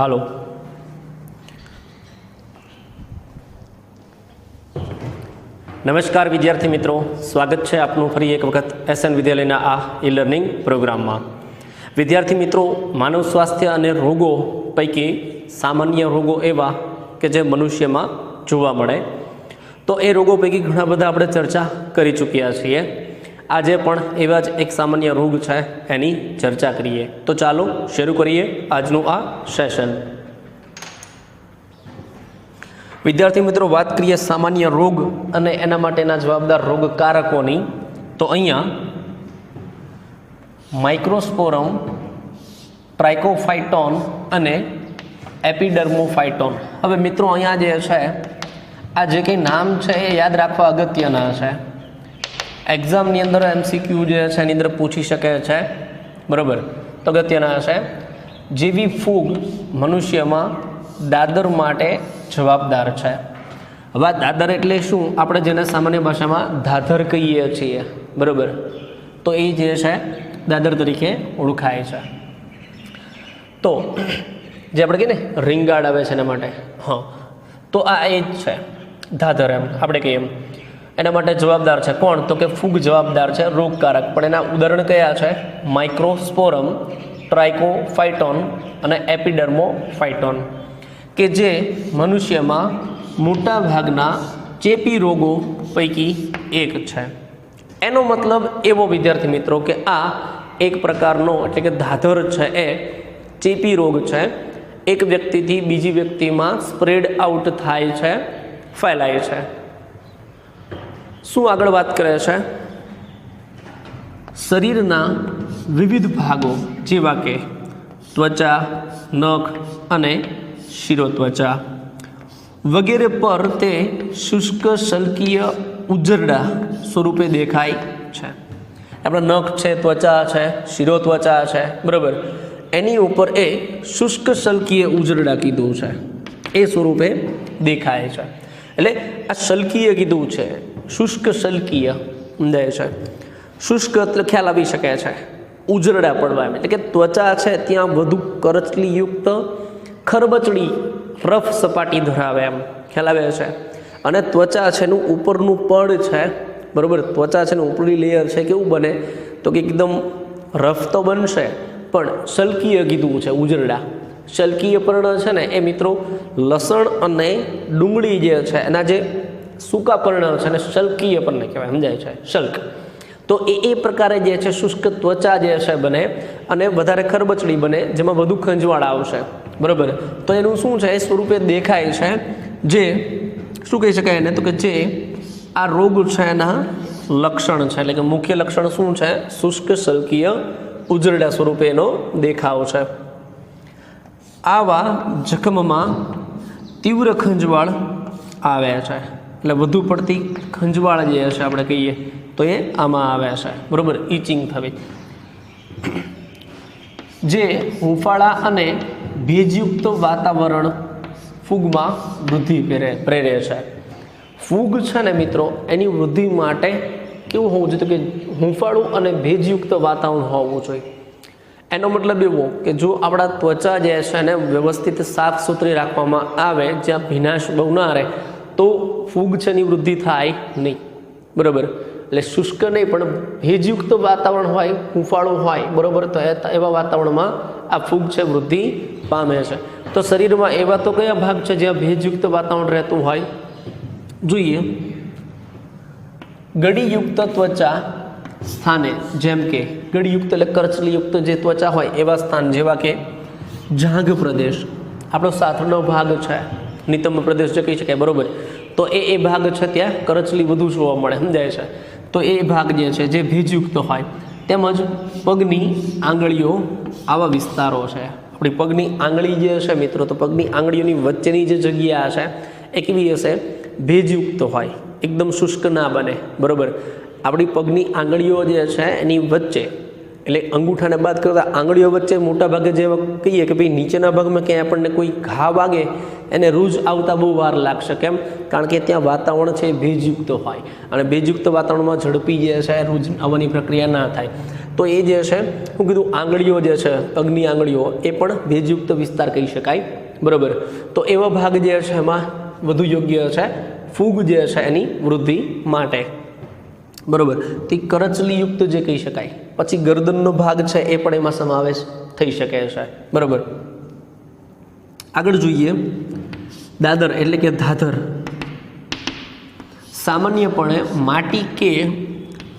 હાલો નમસ્કાર વિદ્યાર્થી મિત્રો. સ્વાગત છે આપનું ફરી એક વખત એસએન વિદ્યાલયના આ ઈ લર્નિંગ પ્રોગ્રામમાં. વિદ્યાર્થી મિત્રો, માનવ સ્વાસ્થ્ય અને રોગો પૈકી સામાન્ય રોગો એવા કે જે મનુષ્યમાં જોવા મળે. તો એ રોગો પૈકી ઘણા બધા આપણે ચર્ચા કરી ચૂક્યા છીએ. આજે પણ એવા જ એક સામાન્ય રોગ છે એની ચર્ચા કરીએ. તો ચાલો શરૂ કરીએ આજનું આ સેશન. વિદ્યાર્થી મિત્રો, વાત કરીએ સામાન્ય રોગ અને એના માટેના જવાબદાર રોગકારકોની. તો અહીંયા માઇક્રોસ્પોરમ ટ્રાઇકોફાઇટોન અને એપિડર્મોફાઇટોન હવે મિત્રો, અહીંયા જે છે, આ જે કંઈ નામ છે એ યાદ રાખવા અગત્યના છે. એક્ઝામની અંદર એમસીક્યુ જે છે એની અંદર પૂછી શકે છે. બરાબર? તો અગત્યના છે, જેવી ફૂગ મનુષ્યમાં દાદર માટે જવાબદાર છે. હવે દાદર એટલે શું? આપણે જેને સામાન્ય ભાષામાં ધાધર કહીએ છીએ. બરાબર? તો એ જે છે, દાદર તરીકે ઓળખાય છે. તો, જે આપણે કહીએ ને રીંગાડ આવે છે એના માટે. હા. તો આ એ જ છે, ધાધર એમ. આપણે કહીએ એમ. એના માટે જવાબદાર છે કોણ? તો કે ફૂગ જવાબદાર છે, રોગકારક. પણ એના ઉદાહરણ કયા છે? માઇક્રોસ્પોરમ ટ્રાઇકોફાઇટોન અને એપિડર્મોફાઇટોન કે જે મનુષ્યમાં મોટા ભાગના ચેપી રોગો પૈકી એક છે. એનો મતલબ એવો, વિદ્યાર્થી મિત્રો, કે આ એક પ્રકારનો એટલે કે ધાધર છે એ ચેપી રોગ છે. એક વ્યક્તિથી બીજી વ્યક્તિમાં સ્પ્રેડ આઉટ થાય છે, ફેલાય છે. શું આગળ વાત કરે છે? શરીરના વિવિધ ભાગો, જેવા કે ત્વચા, નખ અને શિરોત્વચા વગેરે પર તે શુષ્ક શલ્કીય ઉજરડા સ્વરૂપે દેખાય છે. આપણા નખ છે, ત્વચા છે, શિરોત્વચા છે, બરાબર. એની ઉપર એ શુષ્ક શલ્કીય ઉજરડા કીધું છે. એ સ્વરૂપે દેખાય છે. એટલે આ શલ્કીય કીધું છે. શુષ્ક શલ્કીય સમજાય છે? શુષ્ક એટલે ખ્યાલ આવી શકે છે, ઉજરડા પડવા એમ. એટલે કે ત્વચા છે ત્યાં વધુ કરચલીયુક્ત, ખરબચડી, રફ સપાટી ધરાવે એમ. ખ્યાલ આવે છે? અને ત્વચા છે એનું ઉપરનું પડ છે, બરાબર? ત્વચા છે ને ઉપરની લેયર છે, કેવું બને? તો કે એકદમ રફ તો બનશે, પણ શલ્કીય કીધું છે, ઉજરડા. શલ્કીય પર્ણ છે ને, એ મિત્રો લસણ અને ડુંગળી જે છે, એના જે સૂકા પર્ણ છે અને શલ્કીય પર્ણ કહેવાય, સમજાય છે? શલ્ક. તો એ એ પ્રકારે જે છે, શુષ્ક ત્વચા જે છે બને અને વધારે ખરબચડી બને, જેમાં વધુ ખંજવાળ આવશે. બરાબર? તો એનું શું છે? એ સ્વરૂપે દેખાય છે જે, શું કહી શકાય એને? તો કે જે આ રોગ છે એના લક્ષણ છે. એટલે કે મુખ્ય લક્ષણ શું છે? શુષ્ક, શલ્કીય, ઉજરડા સ્વરૂપે એનો દેખાવ છે. આવા જખમમાં તીવ્ર ખંજવાળ આવે છે. એટલે વધુ પડતી ખંજવાળ જે હશે આપણે કહીએ, તો એ આમાં આવે છે. બરાબર? ઇચિંગ થવી. જે હુંફાળા અને ભેજયુક્ત વાતાવરણ ફૂગમાં વૃદ્ધિ પ્રેરે છે. ફૂગ છે ને મિત્રો, એની વૃદ્ધિ માટે કેવું હોવું જોઈએ? કે હુંફાળું અને ભેજયુક્ત વાતાવરણ હોવું જોઈએ. એનો મતલબ એવો કે જો આપણા ત્વચા જે છે એને વ્યવસ્થિત સાફ સુથરી રાખવામાં આવે, જ્યાં ભીનાશ બહુ ના રહે તો ફૂગ છે એની વૃદ્ધિ થાય નહીં. બરાબર? એટલે શુષ્ક નહીં, પણ ભેજયુક્ત વાતાવરણ હોય, હુંફાળું હોય, બરાબર? તો એવા વાતાવરણમાં આ ફૂગ છે વૃદ્ધિ પામે છે. તો શરીરમાં એવા તો કયા ભાગ છે જ્યાં ભેજયુક્ત વાતાવરણ રહેતું હોય? જોઈએ. ગડીયુક્ત ત્વચા સ્થાને, જેમ કે ગળીયુક્ત એટલે કરચલીયુક્ત જે ત્વચા હોય એવા સ્થાન, જેવા કે જાંઘ પ્રદેશ. આપણો સાથળનો ભાગ છે. નિતંબ પ્રદેશ જે કહી શકાય, બરોબર. તો એ એ ભાગ છે ત્યાં કરચલી વધુ જોવા મળે, સમજાય છે? તો એ ભાગ જે છે, જે ભેજયુક્ત હોય, તેમજ પગની આંગળીઓ આવા વિસ્તારો છે. આપણી પગની આંગળી જે છે મિત્રો, તો પગની આંગળીઓની વચ્ચેની જે જગ્યા છે એ કેવી હશે? ભેજયુક્ત હોય, એકદમ શુષ્ક ના બને, બરાબર. આપણી પગની આંગળીઓ જે છે, એની વચ્ચે એટલે અંગૂઠાને બાદ કરતા આંગળીઓ વચ્ચે મોટા ભાગે જે કહીએ કે ભાઈ નીચેના ભાગમાં ક્યાંય આપણને કોઈ ઘા વાગે, એને રૂજ આવતા બહુ વાર લાગશે. કેમ? કારણ કે ત્યાં વાતાવરણ છે ભેજયુક્ત હોય. અને ભેજયુક્ત વાતાવરણમાં ઝડપી જે છે રૂજ આવવાની પ્રક્રિયા ના થાય. તો એ જે છે, હું કીધું આંગળીઓ જે છે પગની આંગળીઓ, એ પણ ભેજયુક્ત વિસ્તાર કહી શકાય. બરાબર? તો એવા ભાગ જે છે એમાં વધુ યોગ્ય છે, ફૂગ જે છે એની વૃદ્ધિ માટે. બરોબર? તે કરચલીયુક્ત જે કહી શકાય. પછી ગરદનનો ભાગ છે એ પણ એમાં સમાવેશ થઈ શકે છે બરાબર. આગળ જોઈએ. દાદર એટલે કે ધાધર. સામાન્યપણે માટી કે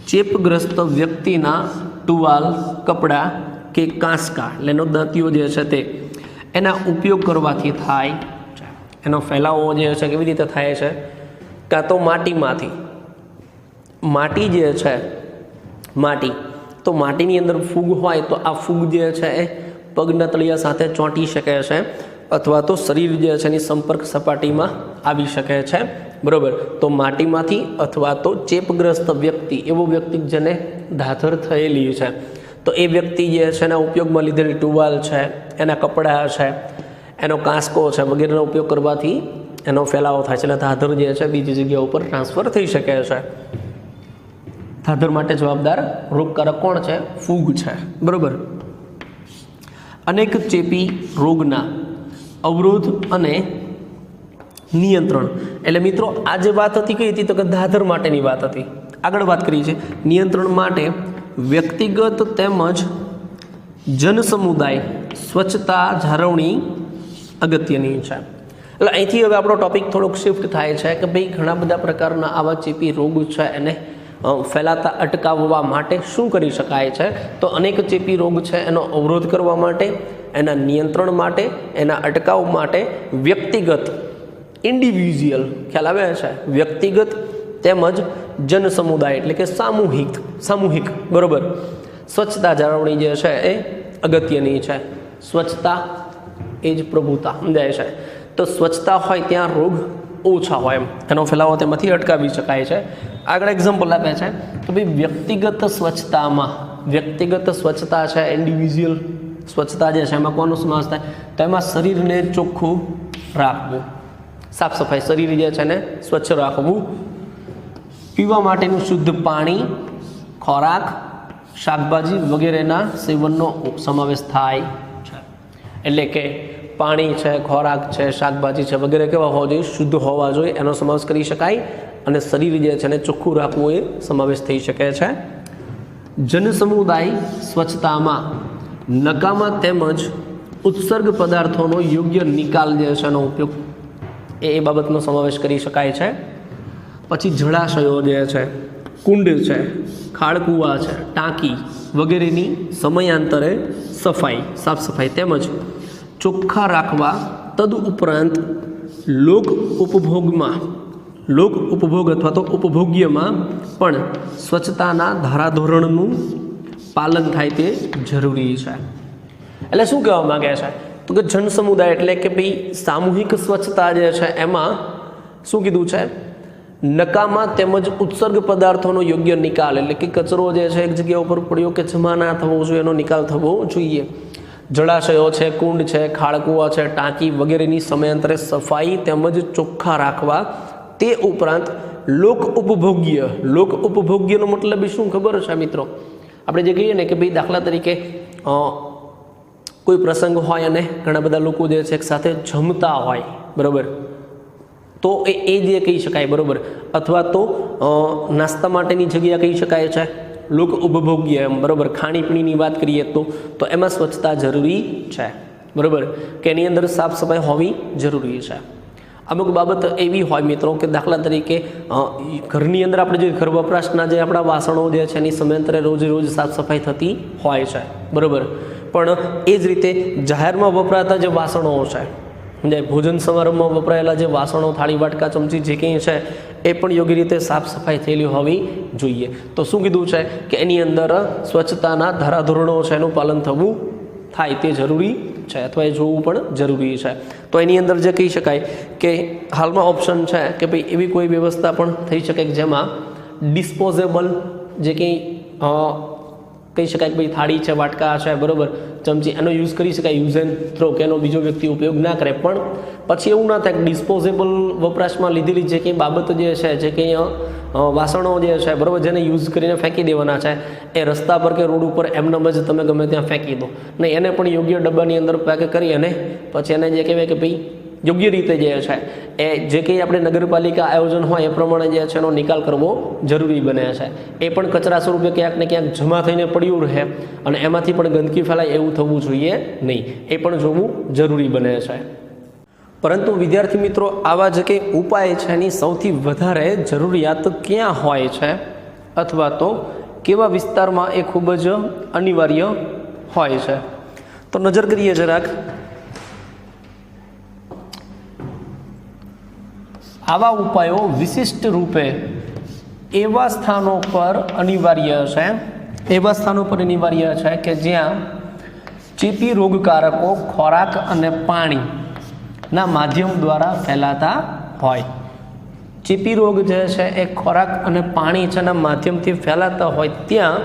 ચેપગ્રસ્ત વ્યક્તિના ટુવાલ, કપડાં કે કાંસકા, એટલે એનો દાંતીઓ જે છે તે, એના ઉપયોગ કરવાથી થાય છે. એનો ફેલાવો જે છે કેવી રીતે થાય છે? કાં તો માટીમાંથી. માટી જે છે, માટી તો માટીની અંદર ફૂગ હોય તો આ ફૂગ જે છે એ પગના તળિયા સાથે ચોંટી શકે છે અથવા તો શરીર જે છે એની સંપર્ક સપાટીમાં આવી શકે છે. બરાબર? તો માટીમાંથી અથવા તો ચેપગ્રસ્ત વ્યક્તિ, એવો વ્યક્તિ જેને ધાધર થયેલી છે. તો એ વ્યક્તિ જે છે એના ઉપયોગમાં લીધેલી ટુવાલ છે, એના કપડાં છે, એનો કાંસકો છે વગેરેનો ઉપયોગ કરવાથી એનો ફેલાવો થાય છે. એટલે ધાધર જે છે બીજી જગ્યા ઉપર ટ્રાન્સફર થઈ શકે છે. ધાધર માટે જવાબદાર રોગકારક કોણ છે? ફૂગ છે. બરોબર. અનેક ચેપી રોગના અવરોધ અને નિયંત્રણ. એટલે મિત્રો, આ જે વાત હતી કઈ હતી? તો કે ધાધર માટેની વાત હતી. આગળ વાત કરી છે નિયંત્રણ માટે વ્યક્તિગત તેમજ જનસમુદાય સ્વચ્છતા જાળવણી અગત્યની છે. એટલે અહીંથી હવે આપણો ટોપિક થોડોક શિફ્ટ થાય છે કે ભાઈ ઘણા બધા પ્રકારના આવા ચેપી રોગ છે એને ફેલાતા અટકાવવા માટે શું કરી શકાય છે? તો અનેક ચેપી રોગ છે, એનો અવરોધ કરવા માટે, એના નિયંત્રણ માટે, એના અટકાવ માટે વ્યક્તિગત ઇન્ડિવિઝ્યુઅલ ખ્યાલ આવે છે? વ્યક્તિગત તેમજ જન સમુદાય એટલે કે સામૂહિક સામૂહિક, બરોબર? સ્વચ્છતા જાળવણી જે છે એ અગત્યની છે. સ્વચ્છતા એ જ પ્રભુતા, સમજાય છે? તો સ્વચ્છતા હોય ત્યાં રોગ ઓછા હોય એમ. એનો ફેલાવો તેમાંથી અટકાવી શકાય છે. આગળ એક્ઝામ્પલ આપે છે. કે ભાઈ વ્યક્તિગત સ્વચ્છતામાં, વ્યક્તિગત સ્વચ્છતા છે ઇન્ડિવિજ્યુઅલ સ્વચ્છતા જે છે, એમાં કોનો સમાવેશ થાય? તો એમાં શરીરને ચોખ્ખું રાખવું. સાફ સફાઈ શરીર જે છે ને, સ્વચ્છ રાખવું. પીવા માટેનું શુદ્ધ પાણી, ખોરાક, શાકભાજી વગેરેના સેવનનો સમાવેશ થાય છે. એટલે કે પાણી છે, ખોરાક છે, શાકભાજી છે વગેરે કેવા હોવા જોઈએ? શુદ્ધ હોવા જોઈએ. એનો સમાવેશ કરી શકાય અને શરીર જે છે એને ચોખ્ખું રાખવું એ સમાવેશ થઈ શકે છે. જનસમુદાય સ્વચ્છતામાં નકામા તેમજ ઉત્સર્ગ પદાર્થોનો યોગ્ય નિકાલ જે છે એનો ઉપયોગ એ એ બાબતનો સમાવેશ કરી શકાય છે. પછી જળાશયો જે છે, કુંડ છે ખાળકુવા છે, ટાંકી વગેરેની સમયાંતરે સફાઈ, સાફ સફાઈ તેમજ ચોખ્ખા રાખવા તદ ઉપરાંત લોક ઉપભોગમાં લોક ઉપભોગ અથવા તો ઉપભોગ્યમાં પણ સ્વચ્છતાના ધારાધોરણનું પાલન થાય તે જરૂરી છે. એટલે શું કહેવા માંગે છે? તો કે જન સમુદાય એટલે કે ભાઈ સામૂહિક સ્વચ્છતા જે છે એમાં શું કીધું છે? નકામા તેમજ ઉત્સર્ગ પદાર્થોનો યોગ્ય નિકાલ, એટલે કે કચરો જે છે એક જગ્યા ઉપર પડ્યો કે જમા ના થવો જોઈએ, એનો નિકાલ થવો જોઈએ. જળાશયો છે, કુંડ છે ખાળકુવા છે, ટાંકી વગેરેની સમયાંતરે સફાઈ તેમજ ચોખ્ખા રાખવા તે ઉપરાંત લોક ઉપભોગ્ય. લોક ઉપભોગ્યનો મતલબ શું ખબર છે, મિત્રો? આપણે જે કહીએ ને કે ભાઈ દાખલા તરીકે કોઈ પ્રસંગ હોય અને ઘણા બધા લોકો જે છે એક સાથે જમતા હોય, બરાબર? તો એ એ જે કહી શકાય, બરાબર? અથવા તો નાસ્તા માટેની જગ્યા કહી શકાય છે, લોક ઉપભોગ્ય એમ, બરાબર? ખાણીપીણીની વાત કરીએ તો તો એમાં સ્વચ્છતા જરૂરી છે, બરાબર? કે એની અંદર સાફ સફાઈ હોવી જરૂરી છે. અમુક બાબત એવી હોય મિત્રો કે દાખલા તરીકે ઘરની અંદર આપણે જે ઘર વપરાશના જે આપણા વાસણો જે છે એની સમયાંતરે રોજ રોજ સાફ સફાઈ થતી હોય છે, બરાબર? પણ એ જ રીતે જાહેરમાં વપરાતા જે વાસણો છે જે ભોજન સમારંભમાં વપરાયેલા જે વાસણો, થાળી, વાટકા, ચમચી જે કંઈ છે, એ પણ યોગ્ય રીતે સાફ સફાઈ થયેલી હોવી જોઈએ. તો શું કીધું છે કે એની અંદર સ્વચ્છતાના ધારાધોરણો છે એનું પાલન થવું થાય તે જરૂરી છે અથવા એ જોવું પણ જરૂરી છે. તો એની અંદર જે કહી શકાય કે હાલમાં ઓપ્શન છે કે ભાઈ એવી કોઈ વ્યવસ્થા પણ થઈ શકે કે જેમાં ડિસ્પોઝેબલ જે કંઈ કહી શકાય કે ભાઈ થાળી છે, વાટકા છે, બરોબર ચમચી એનો યુઝ કરી શકાય યુઝ એન્ડ થ્રો કે એનો બીજો વ્યક્તિ ઉપયોગ ના કરે. પણ પછી એવું ના થાય કે ડિસ્પોઝેબલ વપરાશમાં લીધેલી જે કંઈ બાબત જે છે, જે કંઈ વાસણો જે છે, બરાબર, જેને યુઝ કરીને ફેંકી દેવાના છે, એ રસ્તા પર કે રોડ ઉપર એમનેમ જ તમે ગમે ત્યાં ફેંકી દો. ને એને પણ યોગ્ય ડબ્બાની અંદર પેક કરી અને પછી એને જે કહેવાય કે ભાઈ યોગ્ય રીતે જે છે, એ જે કંઈ આપણે નગરપાલિકા આયોજન હોય એ પ્રમાણે જે છે એનો નિકાલ કરવો જરૂરી બને છે. એ પણ કચરા સ્વરૂપે ક્યાંક ને ક્યાંક જમા થઈને પડ્યું રહે અને એમાંથી પણ ગંદકી ફેલાય એવું થવું જોઈએ નહીં. એ પણ જોવું જરૂરી બને છે. પરંતુ વિદ્યાર્થી મિત્રો, આવા જે કંઈ ઉપાય છે એની સૌથી વધારે જરૂરિયાત ક્યાં હોય છે? અથવા તો કેવા વિસ્તારમાં એ ખૂબ જ અનિવાર્ય હોય છે? તો નજર કરીએ જરાક આવા ઉપાયો વિશિષ્ટ રૂપે એવા સ્થાનો પર અનિવાર્ય છે. એવા સ્થાનો પર અનિવાર્ય છે કે જ્યાં ચેપી રોગકારકો ખોરાક અને પાણીના માધ્યમ દ્વારા ફેલાતા હોય. ચેપી રોગ જે છે એ ખોરાક અને પાણી છે એના માધ્યમથી ફેલાતા હોય ત્યાં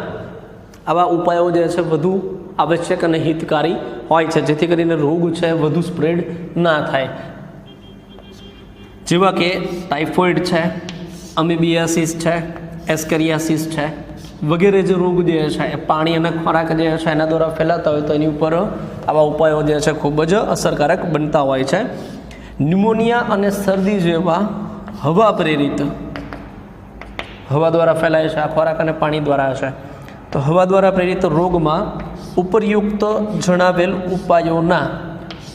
આવા ઉપાયો જે છે વધુ આવશ્યક અને હિતકારી હોય છે. જેથી કરીને રોગ છે વધુ સ્પ્રેડ ના થાય. જેવા કે ટાઇફોઇડ છે, અમીબિયાસિસ છે, એસ્કેરિયાસિસ છે, વગેરે જે રોગ જે છે, એ પાણી અને ખોરાક જે છે એના દ્વારા ફેલાતા હોય તો એની ઉપર આવા ઉપાયો જે છે ખૂબ જ અસરકારક બનતા હોય છે. ન્યુમોનિયા અને શરદી જેવા હવા પ્રેરિત હવા દ્વારા ફેલાય છે, આ ખોરાક અને પાણી દ્વારા છે. તો હવા દ્વારા પ્રેરિત રોગમાં ઉપરયુક્ત જણાવેલ ઉપાયોના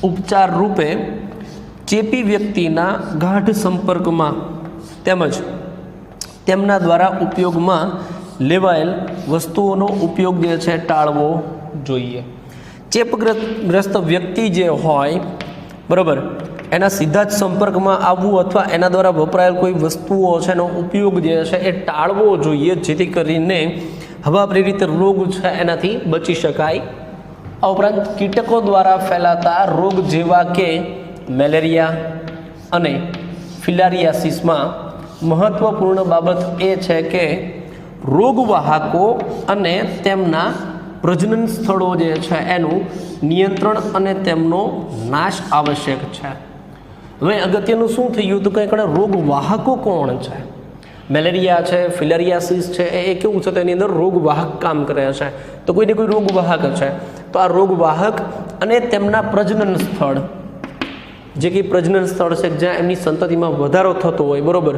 ઉપચાર રૂપે ચેપી વ્યક્તિના ગાઢ સંપર્કમાં તેમજ તેમના દ્વારા ઉપયોગમાં લેવાયેલ વસ્તુઓનો ઉપયોગ જે છે ટાળવો જોઈએ. ચેપગ્રસ્ત વ્યક્તિ જે હોય, બરાબર, એના સીધા જ સંપર્કમાં આવવું અથવા એના દ્વારા વપરાયેલ કોઈ વસ્તુઓ છે એનો ઉપયોગ જે છે એ ટાળવો જોઈએ, જેથી કરીને હવા પ્રેરિત રોગ છે એનાથી બચી શકાય. આ ઉપરાંત કીટકો દ્વારા ફેલાતા રોગ જેવા કે મેલેરિયા અને ફિલારિયાસિસમાં મહત્વપૂર્ણ બાબત એ છે કે રોગવાહકો અને તેમના પ્રજનન સ્થળો જે છે એનું નિયંત્રણ અને તેમનો નાશ આવશ્યક છે. હવે અગત્યનું શું થયું? તો કંઈક રોગવાહકો કોણ છે? મેલેરિયા છે, ફિલેરિયાસિસ છે, એ કેવું છે? તેની અંદર રોગવાહક કામ કરે છે. તો કોઈને કોઈ રોગવાહક છે? તો આ રોગવાહક અને તેમના પ્રજનન સ્થળ જે કંઈ પ્રજનન સ્થળ છે, જ્યાં એમની સંતતિમાં વધારો થતો હોય, બરાબર?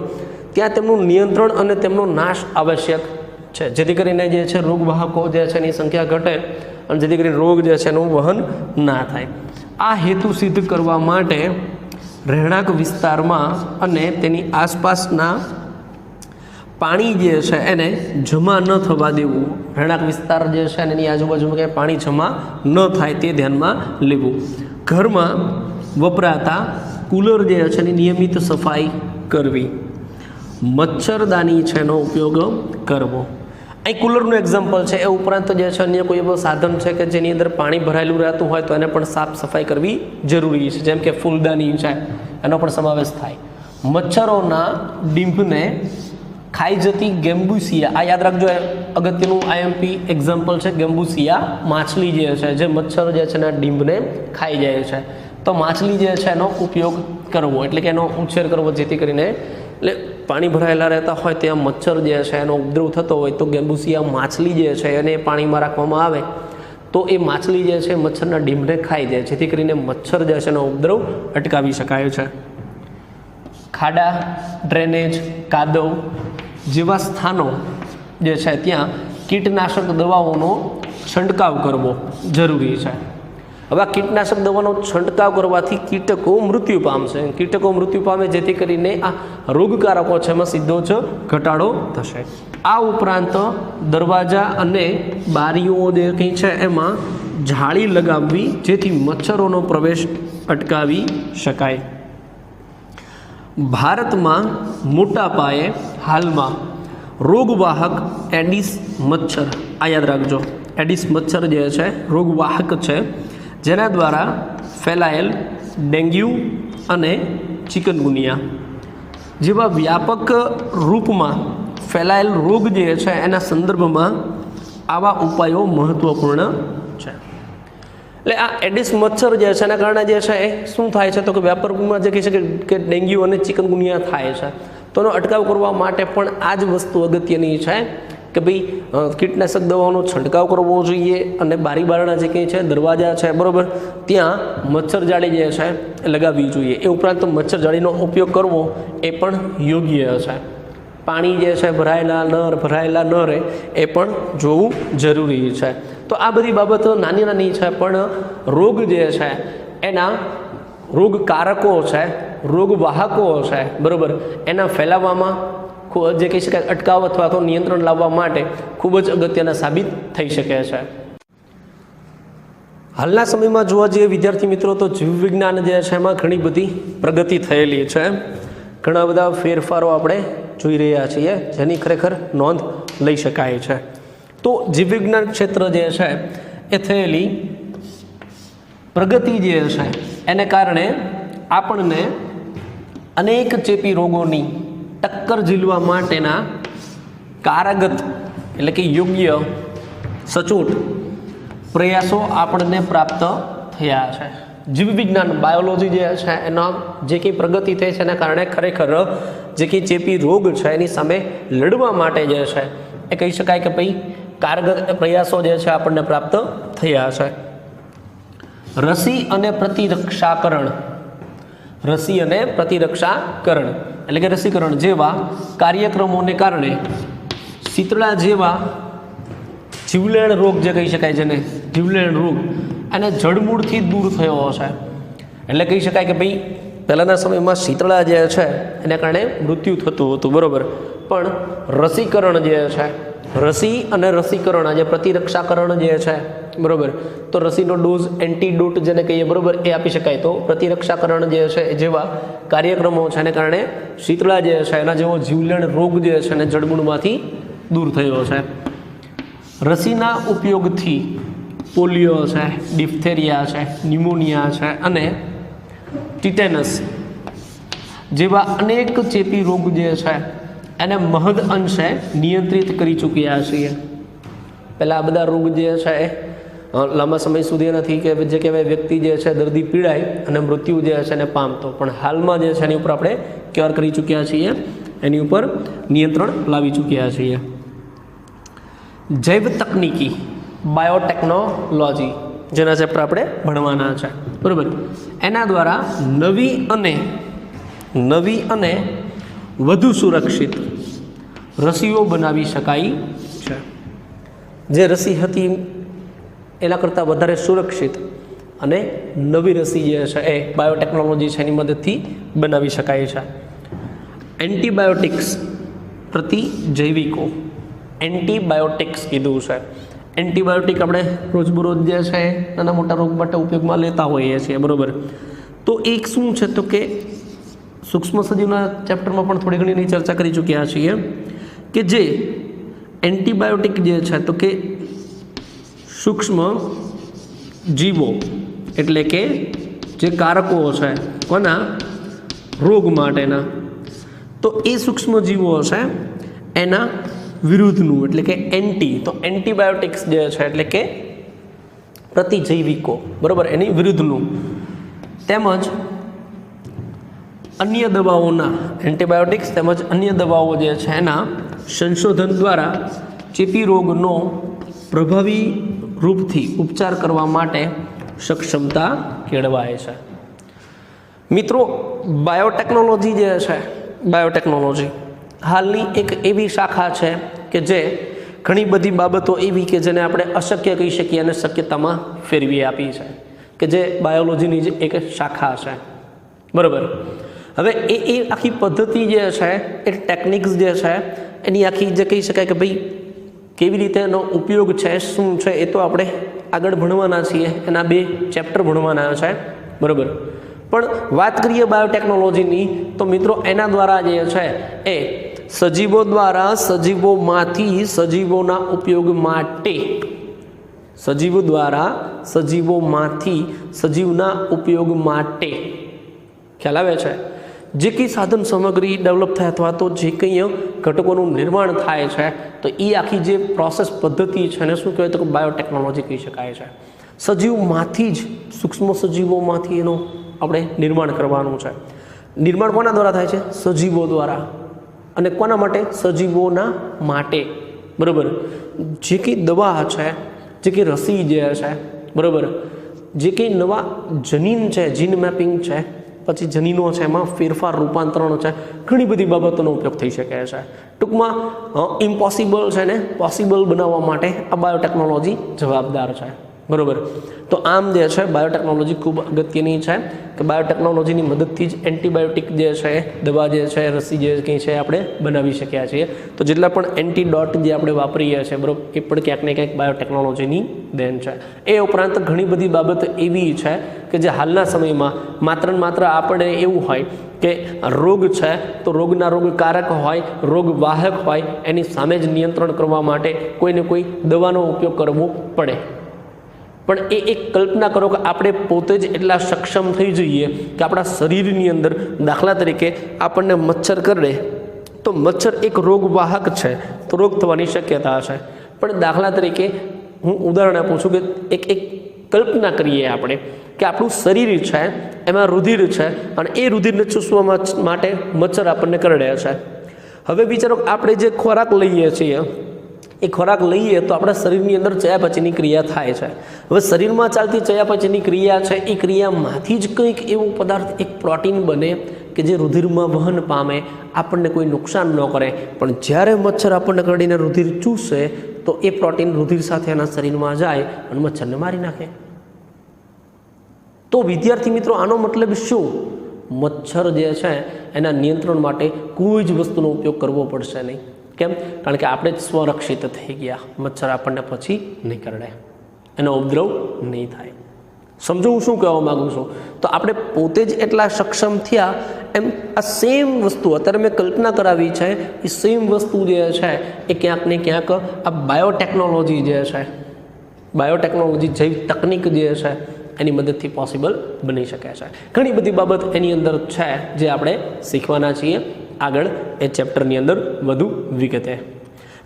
ત્યાં તેમનું નિયંત્રણ અને તેમનો નાશ આવશ્યક છે. જેથી કરીને જે છે રોગવાહકો જે છે, એની સંખ્યા ઘટે અને જેથી કરીને રોગ જે છે, એનું વહન ના થાય. આ હેતુ સિદ્ધ કરવા માટે રહેણાંક વિસ્તારમાં અને તેની આસપાસના પાણી જે છે, એને જમા ન થવા દેવું. રહેણાંક વિસ્તાર જે છે, એની આજુબાજુમાં ક્યાંય પાણી જમા ન થાય તે ધ્યાનમાં લેવું. ઘરમાં વપરાતા કુલર જે છે એની નિયમિત સફાઈ કરવી. મચ્છરદાની છે એનો ઉપયોગ કરવો. અહીં કુલરનું એક્ઝામ્પલ છે. એ ઉપરાંત જે છે અન્ય કોઈ એવો સાધન છે કે જેની અંદર પાણી ભરાયેલું રહેતું હોય તો એને પણ સાફ સફાઈ કરવી જરૂરી છે. જેમ કે ફૂલદાની છે, એનો પણ સમાવેશ થાય. મચ્છરોના ડીંભને ખાઈ જતી ગેમ્બુસિયા, આ યાદ રાખજો અગત્યનું આઈએમપી એક્ઝામ્પલ છે. ગેમ્બુસિયા માછલી જે છે, જે મચ્છર જે છે એના ડીંભને ખાઈ જાય છે. તો માછલી જે છે એનો ઉપયોગ કરવો, એટલે કે એનો ઉછેર કરવો જેથી કરીને, એટલે પાણી ભરાયેલા રહેતા હોય ત્યાં મચ્છર જે છે એનો ઉપદ્રવ થતો હોય, તો ગેમ્બુસિયા માછલી જે છે એને પાણીમાં રાખવામાં આવે, તો એ માછલી જે છે મચ્છરના ડીમને ખાઈ જાય, જેથી કરીને મચ્છર જે છે એનો ઉપદ્રવ અટકાવી શકાય છે. ખાડા, ડ્રેનેજ, કાદવ જેવા સ્થાનો જે છે ત્યાં કીટનાશક દવાઓનો છંટકાવ કરવો જરૂરી છે. હવે કીટનાશક દવાનો છંટકાવ કરવાથી કીટકો મૃત્યુ પામશે. કીટકો મૃત્યુ પામે જેથી કરીને આ રોગકારકો છે એમાં સીધો જ ઘટાડો થશે. આ ઉપરાંત દરવાજા અને બારીઓ જે કંઈ છે એમાં જાળી લગાવવી, જેથી મચ્છરોનો પ્રવેશ અટકાવી શકાય. ભારતમાં મોટા પાયે હાલમાં રોગવાહક એડિસ મચ્છર. આ યાદ રાખજો. એડિસ મચ્છર જે છે, રોગવાહક છે જેના દ્વારા ફેલાયેલ ડેન્ગ્યુ અને ચિકનગુનિયા જેવા વ્યાપક રૂપમાં ફેલાયેલ રોગ જે છે, એના સંદર્ભમાં આવા ઉપાયો મહત્વપૂર્ણ છે. એટલે આ એડિસ મચ્છર જે છે, એના કારણે જે છે, એ શું થાય છે? તો કે વ્યાપકમાં જે કહી શકે કે ડેન્ગ્યુ અને ચિકનગુનિયા થાય છે. તો એનો અટકાવ કરવા માટે પણ આ જ વસ્તુ અગત્યની છે. કે ભાઈ કીટનાશક દવાઓનો છંટકાવ કરવો જોઈએ અને બારી બારણા જે કંઈ છે, દરવાજા છે, બરાબર, ત્યાં મચ્છર જાળી જે છે લગાવવી જોઈએ. એ ઉપરાંત મચ્છર જાળીનો ઉપયોગ કરવો એ પણ યોગ્ય છે પાણી જે છે, ભરાયેલા ન ભરાયેલા ન રહે એ પણ જોવું જરૂરી છે. તો આ બધી બાબતો નાની નાની છે, પણ રોગ જે છે, એના રોગકારકો છે, રોગવાહકો છે, બરાબર, એના ફેલાવવામાં જે કહી શકાય અટકાવ અથવા તો નિયંત્રણ લાવવા માટે ખૂબ જ અગત્યના સાબિત થઈ શકે છે. હાલના સમયમાં જોવા જઈએ વિદ્યાર્થી મિત્રો તો જીવવિજ્ઞાન જે છે એમાં ઘણી બધી પ્રગતિ થયેલી છે. ઘણા બધા ફેરફારો આપણે જોઈ રહ્યા છીએ જેની ખરેખર નોંધ લઈ શકાય છે. તો જીવવિજ્ઞાન ક્ષેત્ર જે છે એ થયેલી પ્રગતિ જે છે એને કારણે આપણને અનેક ચેપી રોગોની ટક્કર ઝીલવા માટેના કારગત એટલે કે યોગ્ય સચોટ પ્રયાસો આપણને પ્રાપ્ત થયા છે. જીવવિજ્ઞાન બાયોલોજી જે છે, એના જે કંઈ પ્રગતિ થઈ છે, એના કારણે ખરેખર જે કંઈ ચેપી રોગ છે, એની સામે લડવા માટે જે છે, એ કહી શકાય કે ભાઈ કારગત પ્રયાસો જે છે, આપણને પ્રાપ્ત થયા છે. રસી અને પ્રતિરક્ષાકરણ. રસી અને પ્રતિરક્ષાકરણ. એટલે કે રસીકરણ જેવા કાર્યક્રમોને કારણે શીતળા જેવા જીવલેણ રોગ જે કહી શકાય છે ને જીવલેણ રોગ અને જડમૂળથી દૂર થયો હશે એટલે કહી શકાય કે ભાઈ પહેલાંના સમયમાં શીતળા જે છે, એને કારણે મૃત્યુ થતું હતું, બરાબર? પણ રસીકરણ જે છે, રસી અને રસીકરણ આજે પ્રતિરક્ષાકરણ જે છે, બરાબર? તો રસીનો ડોઝ એન્ટીડોટ જેને કહીએ, બરાબર, એ આપી શકાય. તો પ્રતિરક્ષાકરણ જે છે જેવા કાર્યક્રમો છે, એને કારણે શીતળા જે છે, એના જેવો જીવલેણ રોગ જે છે, એને જડમૂળમાંથી દૂર થયો છે. રસીના ઉપયોગથી પોલિયો છે, ડિફ્થેરિયા છે, ન્યુમોનિયા છે અને ટિટેનસ જેવા અનેક ચેપી રોગ જે છે એને મહદ અંશે નિયંત્રિત કરી ચૂક્યા છીએ. પહેલાં આ બધા રોગ જે છે એ લાંબા સમય સુધી નથી કે જે કહેવાય વ્યક્તિ જે છે દર્દી પીડાય અને મૃત્યુ જે છે એને પામતો. પણ હાલમાં જે છે એની ઉપર આપણે ક્યોર કરી ચૂક્યા છીએ? એની ઉપર નિયંત્રણ લાવી ચૂક્યા છીએ. જૈવ તકનિકી, બાયોટેકનોલોજી, જેના ચેપ્ટર આપણે ભણવાના છે. બરાબર? એના દ્વારા નવી અને નવી અને વધુ સુરક્ષિત રસીઓ બનાવી શકાય છે. જે રસી હતી એના કરતાં વધારે સુરક્ષિત અને નવી રસી જે છે એ બાયોટેકનોલોજી છે એની મદદથી બનાવી શકાય છે. એન્ટીબાયોટિક્સ પ્રતિ જૈવિકો. એન્ટીબાયોટિક્સ કીધું છે. એન્ટીબાયોટિક આપણે રોજબરોજ જે છે નાના મોટા રોગ માટે ઉપયોગમાં લેતા હોઈએ છીએ, બરાબર? તો એક શું છે તો કે સૂક્ષ્મ સજીવના ચેપ્ટરમાં પણ થોડી ઘણી એની ચર્ચા કરી ચૂક્યા છીએ કે જે એન્ટીબાયોટિક જે છે, તો કે સૂક્ષ્મ જીવો, એટલે કે જે કારકો છે કોના? રોગ માટેના. તો એ સૂક્ષ્મ જીવો છે એના વિરુદ્ધનું, એટલે કે એન્ટી. તો એન્ટીબાયોટિક્સ જે છે, એટલે કે પ્રતિજૈવિકો, બરાબર? એની વિરુદ્ધનું. તેમજ અન્ય દવાઓના એન્ટીબાયોટિક્સ તેમજ અન્ય દવાઓ જે છે એના સંશોધન દ્વારા ચેપી રોગનો પ્રભાવી રૂપથી ઉપચાર કરવા માટે સક્ષમતા કેળવાય છે. મિત્રો બાયોટેકનોલોજી જે છે બાયોટેકનોલોજી હાલની એક એવી શાખા છે કે જે ઘણી બધી બાબતો એવી કે જેને આપણે અશક્ય કહી શકીએ અને શક્યતામાં ફેરવી આપી છે, કે જે બાયોલોજીની જ એક શાખા છે. બરાબર? હવે એ એ આખી પદ્ધતિ જે છે, એ ટેકનિક્સ જે છે, એની આખી જે કહી શકાય કે ભાઈ કેવી રીતે એનો ઉપયોગ છે, શું છે, એ તો આપણે આગળ ભણવાના છીએ, એના બે ચેપ્ટર ભણવાના છે, બરાબર? પણ વાત કરીએ બાયોટેકનોલોજીની તો મિત્રો એના દ્વારા જે છે, એ સજીવો દ્વારા સજીવોમાંથી સજીવોના ઉપયોગ માટે, સજીવો દ્વારા સજીવોમાંથી સજીવના ઉપયોગ માટે, ખ્યાલ આવે છે? જે કંઈ સાધન સામગ્રી ડેવલપ થાય અથવા તો જે કંઈ ઘટકોનું નિર્માણ થાય છે, તો એ આખી જે પ્રોસેસ પદ્ધતિ છે એને શું કહેવાય તો બાયોટેકનોલોજી કહી શકાય છે. સજીવમાંથી જ, સૂક્ષ્મ સજીવોમાંથી એનું આપણે નિર્માણ કરવાનું છે. નિર્માણ કોના દ્વારા થાય છે? સજીવો દ્વારા. અને કોના માટે? સજીવોના માટે. બરાબર? જે કંઈ દવા છે, જે કંઈ રસી જે છે, બરાબર? જે કંઈ નવા જનીન છે જીન મેપિંગ છે પછી જનીનો છે એમાં ફેરફાર, રૂપાંતરણો છે, ઘણી બધી બાબતોનો ઉપયોગ થઈ શકે છે. ટૂંકમાં ઇમ્પોસિબલ છે ને પોસિબલ બનાવવા માટે આ બાયોટેકનોલોજી જવાબદાર છે. બરાબર. તો આમ જે છે બાયોટેકનોલોજી ખૂબ અગત્યની છે કે બાયોટેકનોલોજીની મદદથી જ એન્ટીબાયોટિક જે છે, દવા જે છે, રસી જે કંઈ છે, આપણે બનાવી શક્યા છીએ. તો જેટલા પણ એન્ટીડોટ જે આપણે વાપરીએ છીએ, બરાબર, એ પણ ક્યાંક ને ક્યાંક બાયોટેકનોલોજીની દેન છે. એ ઉપરાંત ઘણી બધી બાબત એવી છે કે જે હાલના સમયમાં માત્ર ને માત્ર આપણે એવું હોય કે રોગ છે, તો રોગના રોગકારક હોય, રોગ વાહક હોય, એની સામે જ નિયંત્રણ કરવા માટે કોઈને કોઈ દવાનો ઉપયોગ કરવો પડે. પણ એ એક કલ્પના કરો કે આપણે પોતે જ એટલા સક્ષમ થઈ જઈએ કે આપણા શરીરની અંદર દાખલા તરીકે આપણને મચ્છર કરડે, તો મચ્છર એક રોગવાહક છે, તો રોગ થવાની શક્યતા છે. પણ દાખલા તરીકે હું ઉદાહરણ આપું છું કે એક એક કલ્પના કરીએ આપણે કે આપણું શરીર છે, એમાં રુધિર છે, અને એ રુધિરને ચૂસવા માટે મચ્છર આપણને કરડે છે. હવે વિચારો આપણે જે ખોરાક લઈએ છીએ એ ખોરાક લઈએ તો આપણા શરીરની અંદર ચયાપચયની ક્રિયા થાય છે. હવે શરીરમાં ચાલતી ચયાપચયની ક્રિયા છે, એ ક્રિયામાંથી જ કંઈક એવું પદાર્થ, એક પ્રોટીન બને કે જે રુધિરમાં વહન પામે, આપણને કોઈ નુકસાન ન કરે. પણ જ્યારે મચ્છર આપણને કરડીને રુધિર ચૂસે, તો એ પ્રોટીન રુધિર સાથે એના શરીરમાં જાય અને મચ્છરને મારી નાખે. તો વિદ્યાર્થી મિત્રો, આનો મતલબ શું? મચ્છર જે છે, એના નિયંત્રણ માટે કોઈ જ વસ્તુનો ઉપયોગ કરવો પડશે નહીં. કેમ? કારણ કે આપણે જ સ્વરક્ષિત થઈ ગયા. મચ્છર આપણને પછી નહીં કરડે. એનો ઉપદ્રવ નહીં થાય. સમજો, હું શું કહેવા માગું છું? તો આપણે પોતે જ એટલા સક્ષમ થયા, એમ આ સેમ વસ્તુ, અત્યારે મેં કલ્પના કરાવી છે, એ સેમ વસ્તુ જે છે, એ ક્યાંક ને ક્યાંક આ બાયોટેકનોલોજી જે છે બાયોટેકનોલોજી જૈવ તકનિક જે છે, એની મદદથી પોસિબલ બની શકે છે. ઘણી બધી બાબત એની અંદર છે, જે આપણે શીખવાના છીએ. આગળ એ ચેપ્ટરની અંદર વધુ વિગતે.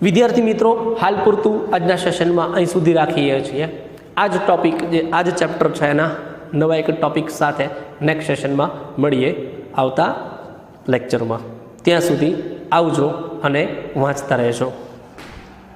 વિદ્યાર્થી મિત્રો, હાલ પૂરતું આજના સેશનમાં અહીં સુધી રાખીએ છીએ. આ જ ટોપિક જે આ જ ચેપ્ટર છે એના નવા એક ટોપિક સાથે નેક્સ્ટ સેશનમાં મળીએ આવતા લેક્ચરમાં. ત્યાં સુધી આવજો અને વાંચતા રહેજો.